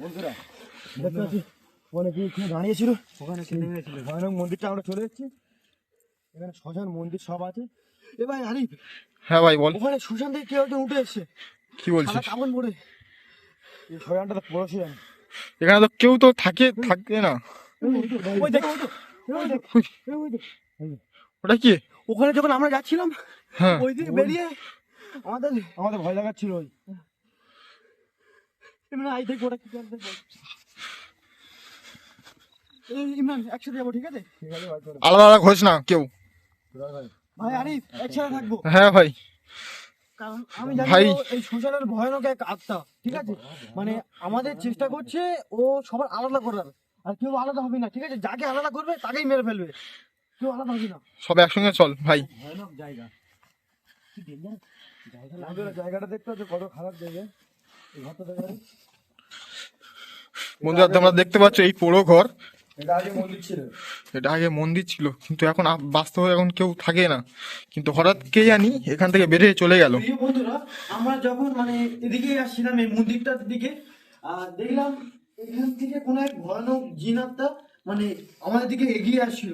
বন্ধুরা দেখতে পাচ্ছি অনেক এখানে দাঁড়িয়েছিল ওখানে ভয়ানক মন্দিরটা আমরা চলে এসেছি। এখানে শ্মশান মন্দির সব আছে। এ ভাই আরিফ হ্যাঁ ভাই বল। ওখানে শ্মশান থেকে কেউ একজন উঠে এসছে। কি বলছিস? সারা পড়ে এই শ্মশানটা তো পড়েছে এখানে তো কেউ তো থাকে থাকে না। ওই দেখ ওই দেখ ওই দেখ ওটা কি? ওখানে যখন আমরা যাচ্ছিলাম হ্যাঁ। ওই দিকে বেরিয়ে আমাদের আমাদের ভয় লাগাচ্ছিল ওই। ইমরান আই দেখ ওটা কি করতে বল ইমরান একসাথে যাব ঠিক আছে? আলাদা আলাদা ঘোষ না কেউ। ভাই। আরিফ একসাথে থাকব। হ্যাঁ ভাই। কারণ আমি জানি এই ভয়ানক এক আত্মা ঠিক আছে? মানে আমাদের চেষ্টা করছে ও সবার আলাদা করার। আর কেউ আলাদা হবে না ঠিক আছে? যাকে আলাদা করবে তাকেই মেরে ফেলবে। কেউ আলাদা হবে না। সব একসঙ্গে চল ভাই। ভয়ানক জায়গা। জায়গাটা দেখতে হচ্ছে কত খারাপ জায়গা। এই ঘরটা দেখা। যায়? বন্ধুরা তোমরা দেখতে পাচ্ছ এই পোড়ো ঘর। এটা আগে মন্দির ছিল। এটা আগে মন্দির ছিল কিন্তু এখন বাস্তবে এখন কেউ থাকে না। কিন্তু হঠাৎ কে জানি এখান থেকে বেরিয়ে চলে গেল। বন্ধুরা আমরা যখন মানে এদিকে আসছিলাম এই মন্দিরটার দিকে আর দেখলাম এখান থেকে কোনো এক ভয়ানক জিন আত্মা মানে আমাদের দিকে এগিয়ে আসছিল।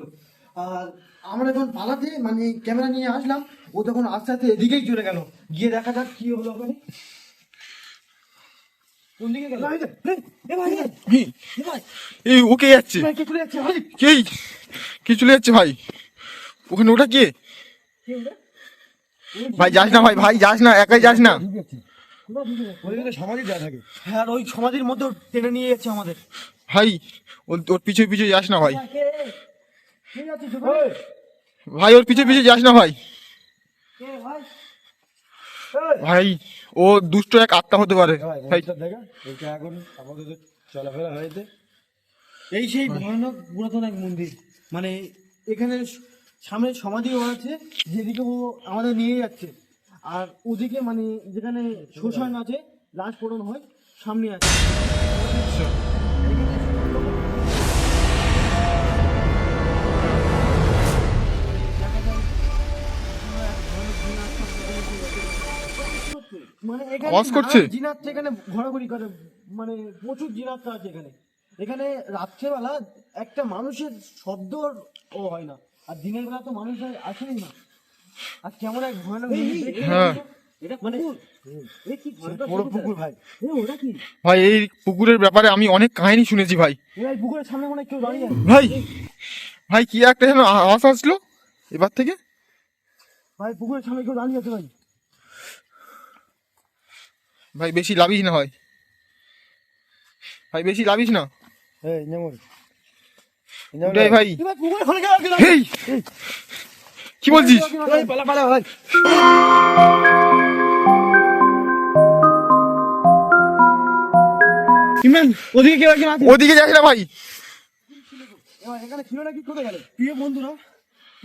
আর আমরা যখন পালাতে মানে ক্যামেরা নিয়ে আসলাম ও তখন আস্তে আস্তে এদিকেই চলে গেল। গিয়ে দেখা যাক কি হলো ওখানে। এই যাচ্ছে? কে চলে যাচ্ছে? ভাই? কে চলে যাচ্ছে ভাই? ওখানে ওটা কে? ভাই যাস না ভাই ভাই যাস না একাই যাস না। থাকে। হ্যাঁ ওই সমাধির মধ্যে টেনে নিয়ে যাচ্ছে আমাদের। ভাই ওর ওর পিছে পিছে যাস না ভাই। ভাই। ওর পিছে পিছে যাস না ভাই। ভাই ও দুষ্ট এক আত্মা হতে পারে। এটা এখন চলাফেরা হয়েছে। এই সেই ভয়ানক পুরাতন এক মন্দির। মানে এখানে সামনে সমাধিও আছে যেদিকে ও আমাদের নিয়ে যাচ্ছে। আর ওদিকে মানে যেখানে শোষণ আছে লাশ পড়ন হয় সামনে আছে। মানে এখানে আওয়াজ করছে? জিনাত এখানে ঘোরাঘুরি করে মানে প্রচুর জিনাত আছে এখানে। এখানে রাত্রেবেলা একটা মানুষের শব্দ ও হয় না আর দিনের বেলা তো মানুষ আর আসেই না। আর কেমন এক ভয়ানক ভাই। ওটা কি? ভাই এই পুকুরের ব্যাপারে আমি অনেক কাহিনী শুনেছি ভাই। পুকুরের সামনে মনে কেউ দাঁড়িয়ে আছে। ভাই ভাই কি একটা যেন আওয়াজ আসলো এবার থেকে? ভাই পুকুরের সামনে কেউ দাঁড়িয়ে আছে ভাই। ভাই বেশি লাভিস না ভাই। ভাই বেশি লাভিস না। এই নেমর ভাই। কি বলছিস? ভাই পালা পালা ভাই। ইমরান ওদিকে কেউ একজন আছে ওদিকে যাস না ভাই। এখানে ছিল নাকি? কোথায় গেল? প্রিয় বন্ধুরা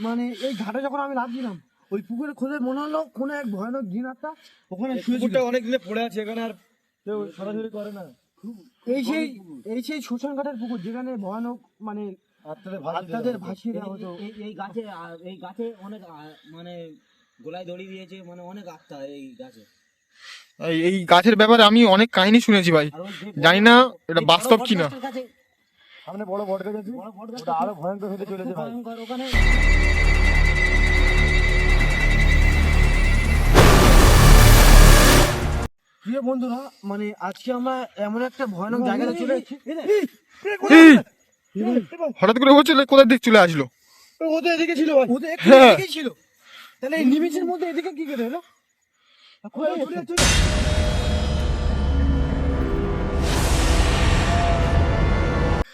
মানে এই ঘাটে যখন আমি নামছিলাম ওই পুকুরে খোঁজে মনে হলো কোনো এক ভয়ানক জিন আত্মা ওখানে শুয়েছিল অনেক দিনে পড়ে আছে এখানে আর কেউ সরাসরি করে না। এই সেই এই সেই শ্মশান ঘাটের পুকুর যেখানে ভয়ানক মানে আত্মাদের ভাসিয়ে দেওয়া হতো। এই এই গাছে এই গাছে অনেক মানে গোলায় দড়ি দিয়েছে মানে অনেক আত্মা এই গাছে। এই- এই গাছের ব্যাপারে আমি অনেক কাহিনী শুনেছি ভাই। জানি না এটা বাস্তব কিনা। সামনে বড় বট গাছ আছে। আরও ভয়ঙ্কর হতে চলেছে ভাই। প্রিয় বন্ধুরা মানে আজকে আমরা এমন একটা ভয়ানক জায়গাতে চলে এসেছি। হঠাৎ করে ও চলে কোথায় দিক চলে আসলো? ও তো এদিকে ছিল ভাই। ও তো একটু হ্যাঁ। ছিল। তাহলে এই নিমিষের মধ্যে এদিকে কি করে হলো? কোথায়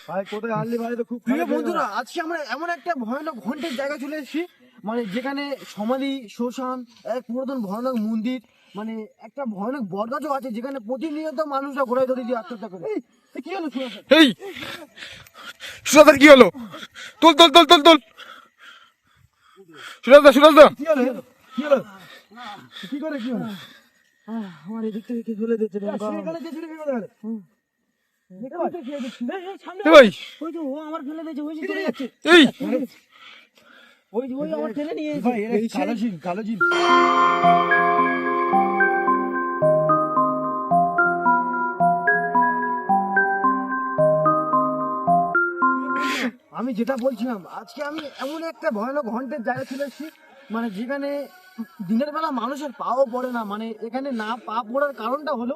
ভাই কোথায় আনলি ভাই? তো খুব প্রিয় বন্ধুরা আজকে আমরা এমন একটা ভয়ানক ঘন্টের জায়গা চলে এসেছি। মানে যেখানে সমাধি শ্মশান এক পুরাতন ভয়ানক মন্দির মানে একটা ভয়ানক বরগাছও আছে যেখানে প্রতিনিয়ত মানুষরা ঘোরায় ধরে দিয়ে আত্মহত্যা করে এই, কি হলো এই সুরাদার কি হলো তোল তোল তোল তোল তোল সুরাদা সুরাদা কি হলো কি হলো কি করে কি হলো আমার এদিক থেকে কি ফেলে দিচ্ছে এখানে যে গেলে এই ওই আমার ঠেলে নিয়ে ভাই এরা কালো জিন কালো জিন আমি যেটা বলছিলাম আজকে আমি এমন একটা ভয়ানক ঘন্টের জায়গা চলে এসেছি মানে যেখানে দিনের বেলা মানুষের পাও পড়ে না মানে এখানে না পা পড়ার কারণটা হলো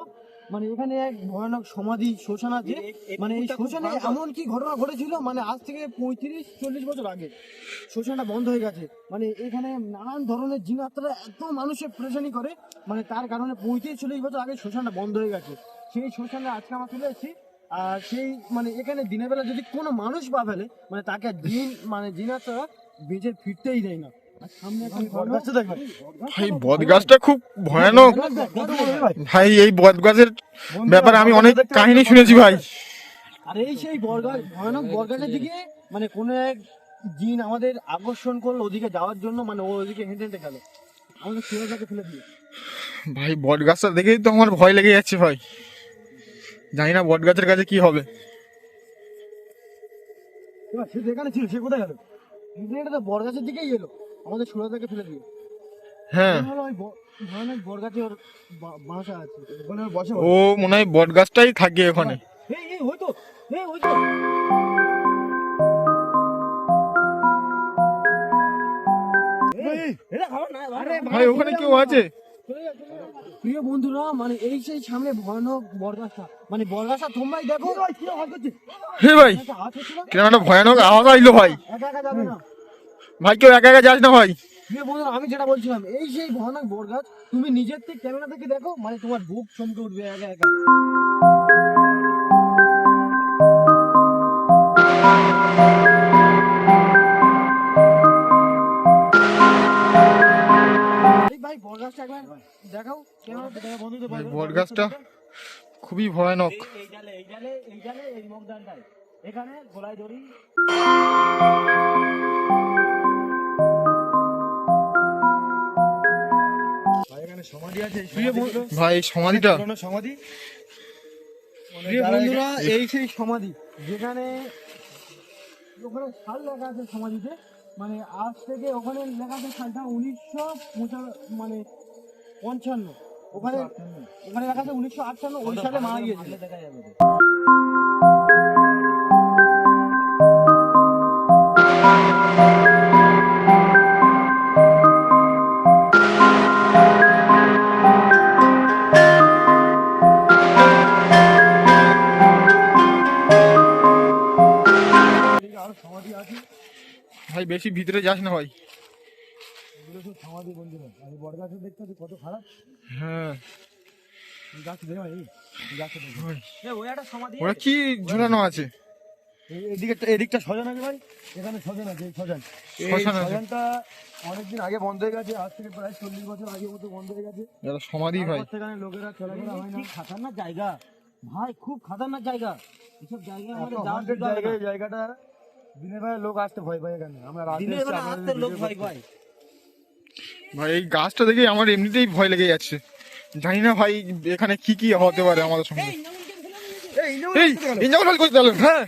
মানে এখানে এক ভয়ানক সমাধি শ্মশান আছে। মানে এই শ্মশানে এমন কি ঘটনা ঘটেছিল মানে আজ থেকে পঁয়ত্রিশ চল্লিশ বছর আগে। শোষণটা বন্ধ হয়ে গেছে। মানে এখানে নানান ধরনের জিনাত্রা এত মানুষের প্রেশানি করে মানে তার কারণে পঁয়ত্রিশ চল্লিশ বছর আগে শোষণটা বন্ধ হয়ে গেছে। সেই শ্মশানে আজকে আমরা চলে এসেছি আর সেই মানে এখানে দিনের বেলা যদি কোনো মানুষ পা ফেলে মানে তাকে দিন মানে জিনাত্রা বেঁচে ফিরতেই দেয় না। ভাই গাছটা খুব ভয়ানক। ভাই। এই বট গাছের ব্যাপারে আমি অনেক কাহিনী শুনেছি ভাই। আর এই সেই বরগাছ ভয়ানক বরগাছের দিকে মানে কোনো এক জিন আমাদের আকর্ষণ করল ওদিকে যাওয়ার জন্য মানে ও ওদিকে হেঁটে হেঁটে গেল। আমাদের ফেলে দিয়ে ভাই বট গাছটা দেখেই তো আমার ভয় লেগে যাচ্ছে ভাই। জানি না বট গাছের কাছে কি হবে। এবার সে যেখানে ছিল সে কোথায় গেল? এটা তো বরগাছের দিকেই এলো আমাদের সুরজাকে ফেলে দিয়ে হ্যাঁ। ও মনে হয় বট গাছটাই থাকে ওখানে। এই এই হয়তো হয়তো এটা খাবার না আরে ভাই ওখানে কেউ আছে? প্রিয় বন্ধুরা মানে এই সেই সামনে ভয়ানক বরগাছা। মানে বরগাছা তোমরাই দেখো। করছে? হে ভাই কিরম একটা ভয়ানক আওয়াজ আইলো ভাই? একা একা যাবে না। ভাই কেউ একা একা যাস না ভাই। প্রিয় বন্ধুরা আমি যেটা বলছিলাম এই সেই ভয়ানক বরগাছ তুমি নিজের থেকে ক্যামেরা থেকে দেখো মানে তোমার বুক চমকে উঠবে একা একা। এই দেখাও। বট গাছটা খুবই ভয়ানক। এখানে গলায় দড়ি। ভাই সমাধি আছে। এই ভাই সমাধিটা সমাধি। বন্ধুরা এই সেই সমাধি যেখানে ওখানে সাল লেখা আছে সমাধিতে। মানে আজ থেকে ওখানে লেখা আছে সালটা উনিশশো মানে পঞ্চান্ন। ওখানে ওখানে লেখা আছে উনিশশো আটান্ন, ওই সালে মারা সমাধি ভাই, বেশি ভিতরে যাস না ভাই। এগুলো সব সমাধি বন্ধুরা। আর এই বট গাছের দেখতে পাচ্ছি কত খারাপ। হ্যাঁ। গাছ ভাই ওই। একটা সমাধি ওরা কি ঝুলানো আছে? এদিকে এদিকটা সজান আছে ভাই। এখানে সজান আছে এই সজান। এই সজানটা অনেকদিন আগে বন্ধ হয়ে গেছে আজ থেকে প্রায় চল্লিশ বছর আগে মতো বন্ধ হয়ে গেছে। এটা সমাধি ভাই। সেখানে লোকেরা চলাফেরা হয় না। কি খাতারনাক জায়গা। ভাই খুব খাতারনাক জায়গা। এসব আমাদের যাওয়ার না। জায়গাটা দিনের বেলা লোক আসতে ভয় পায় এখানে। আমরা রাতে লোক ভয়। পায়। ভাই এই গাছটা দেখে আমার এমনিতেই ভয় লেগে যাচ্ছে। জানি না ভাই এখানে কি কি হতে পারে আমাদের সঙ্গে। এই, করতে হ্যাঁ।